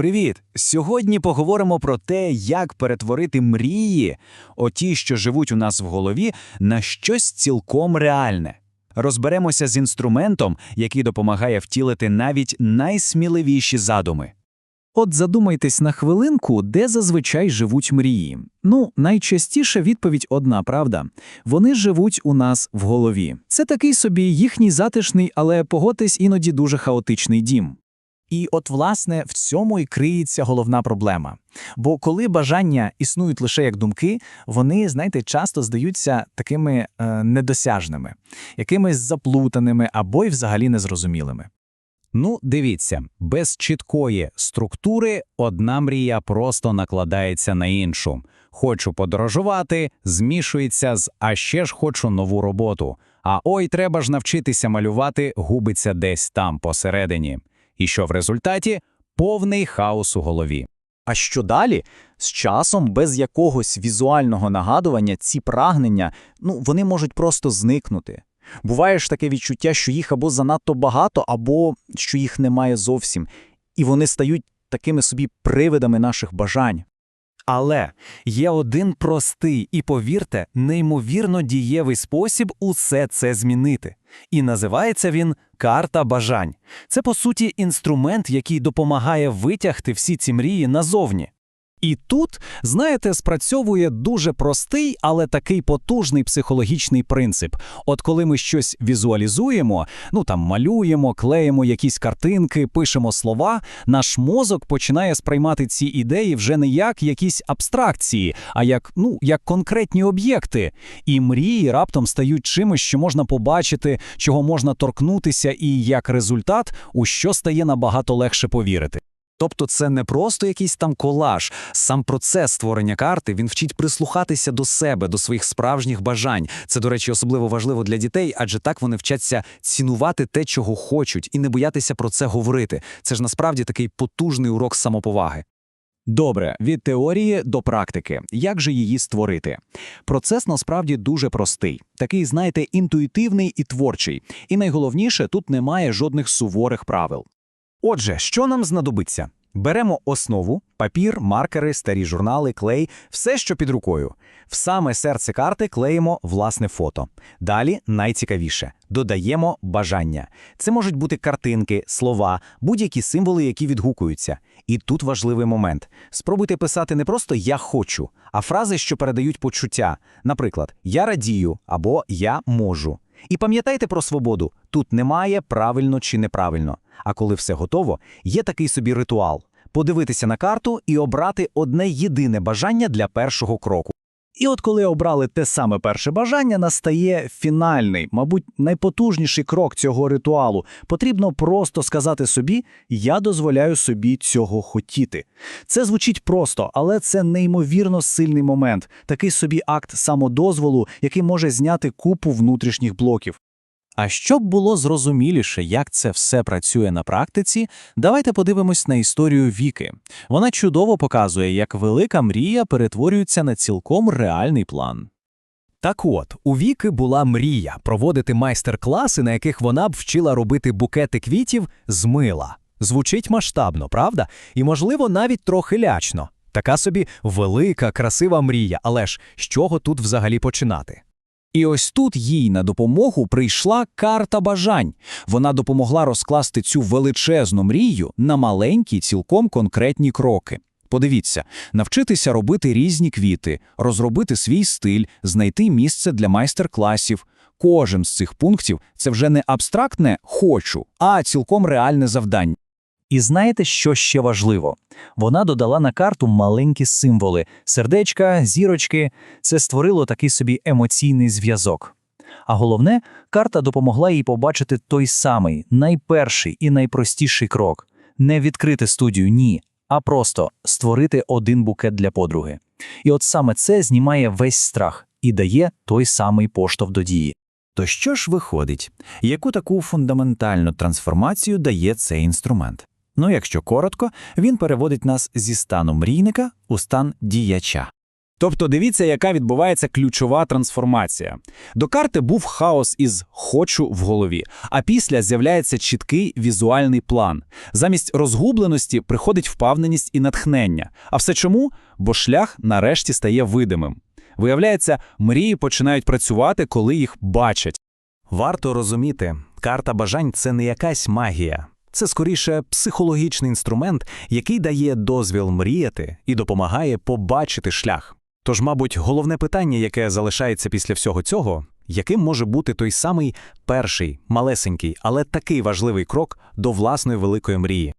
Привіт! Сьогодні поговоримо про те, як перетворити мрії, оті, що живуть у нас в голові, на щось цілком реальне. Розберемося з інструментом, який допомагає втілити навіть найсміливіші задуми. От задумайтесь на хвилинку, де зазвичай живуть мрії. Ну, найчастіше відповідь одна, правда. Вони живуть у нас в голові. Це такий собі їхній затишний, але погодьтесь іноді дуже хаотичний дім. І от, власне, в цьому і криється головна проблема. Бо коли бажання існують лише як думки, вони, знаєте, часто здаються такими е, недосяжними, якимись заплутаними або й взагалі незрозумілими. Ну, дивіться, без чіткої структури одна мрія просто накладається на іншу. Хочу подорожувати, змішується з а ще ж хочу нову роботу. А ой, треба ж навчитися малювати, губиться десь там посередині. І що в результаті? Повний хаос у голові. А що далі? З часом, без якогось візуального нагадування, ці прагнення, ну, вони можуть просто зникнути. Буває ж таке відчуття, що їх або занадто багато, або що їх немає зовсім, і вони стають такими собі привидами наших бажань. Але є один простий і, повірте, неймовірно дієвий спосіб усе це змінити. І називається він карта бажань. Це, по суті, інструмент, який допомагає витягти всі ці мрії назовні. І тут, знаєте, спрацьовує дуже простий, але такий потужний психологічний принцип. От коли ми щось візуалізуємо, ну там малюємо, клеїмо якісь картинки, пишемо слова, наш мозок починає сприймати ці ідеї вже не як якісь абстракції, а як, ну, як конкретні об'єкти. І мрії раптом стають чимось, що можна побачити, чого можна торкнутися, і як результат, у що стає набагато легше повірити. Тобто це не просто якийсь там колаж, сам процес створення карти він вчить прислухатися до себе, до своїх справжніх бажань. Це, до речі, особливо важливо для дітей, адже так вони вчаться цінувати те, чого хочуть, і не боятися про це говорити. Це ж насправді такий потужний урок самоповаги. Добре, від теорії до практики. Як же її створити? Процес насправді дуже простий, такий, знаєте, інтуїтивний і творчий. І найголовніше, тут немає жодних суворих правил. Отже, що нам знадобиться? Беремо основу, папір, маркери, старі журнали, клей, все, що під рукою. В саме серце карти клеїмо власне фото. Далі найцікавіше додаємо бажання. Це можуть бути картинки, слова, будь-які символи, які відгукуються. І тут важливий момент: спробуйте писати не просто я хочу, а фрази, що передають почуття. Наприклад, я радію або я можу. І пам'ятайте про свободу: тут немає правильно чи неправильно. А коли все готово, є такий собі ритуал подивитися на карту і обрати одне єдине бажання для першого кроку. І от коли обрали те саме перше бажання, настає фінальний, мабуть, найпотужніший крок цього ритуалу. Потрібно просто сказати собі: я дозволяю собі цього хотіти. Це звучить просто, але це неймовірно сильний момент, такий собі акт самодозволу, який може зняти купу внутрішніх блоків. А щоб було зрозуміліше, як це все працює на практиці, давайте подивимось на історію Віки. Вона чудово показує, як велика мрія перетворюється на цілком реальний план. Так от, у Віки була мрія проводити майстер-класи, на яких вона б вчила робити букети квітів з мила. Звучить масштабно, правда? І, можливо, навіть трохи лячно. Така собі велика, красива мрія, але ж з чого тут взагалі починати? І ось тут їй на допомогу прийшла карта бажань. Вона допомогла розкласти цю величезну мрію на маленькі, цілком конкретні кроки. Подивіться, навчитися робити різні квіти, розробити свій стиль, знайти місце для майстер-класів. Кожен з цих пунктів це вже не абстрактне хочу, а цілком реальне завдання. І знаєте, що ще важливо? Вона додала на карту маленькі символи: сердечка, зірочки. Це створило такий собі емоційний зв'язок. А головне, карта допомогла їй побачити той самий, найперший і найпростіший крок не відкрити студію, ні, а просто створити один букет для подруги. І от саме це знімає весь страх і дає той самий поштовх до дії. То що ж виходить? Яку таку фундаментальну трансформацію дає цей інструмент? Ну, якщо коротко, він переводить нас зі стану мрійника у стан діяча. Тобто дивіться, яка відбувається ключова трансформація. До карти був хаос із «хочу» в голові, а після з'являється чіткий візуальний план. Замість розгубленості приходить впевненість і натхнення. А все чому? Бо шлях нарешті стає видимим. Виявляється, мрії починають працювати, коли їх бачать. Варто розуміти, карта бажань це не якась магія. Це скоріше психологічний інструмент, який дає дозвіл мріяти і допомагає побачити шлях. Тож, мабуть, головне питання, яке залишається після всього цього, яким може бути той самий перший, малесенький, але такий важливий крок до власної великої мрії.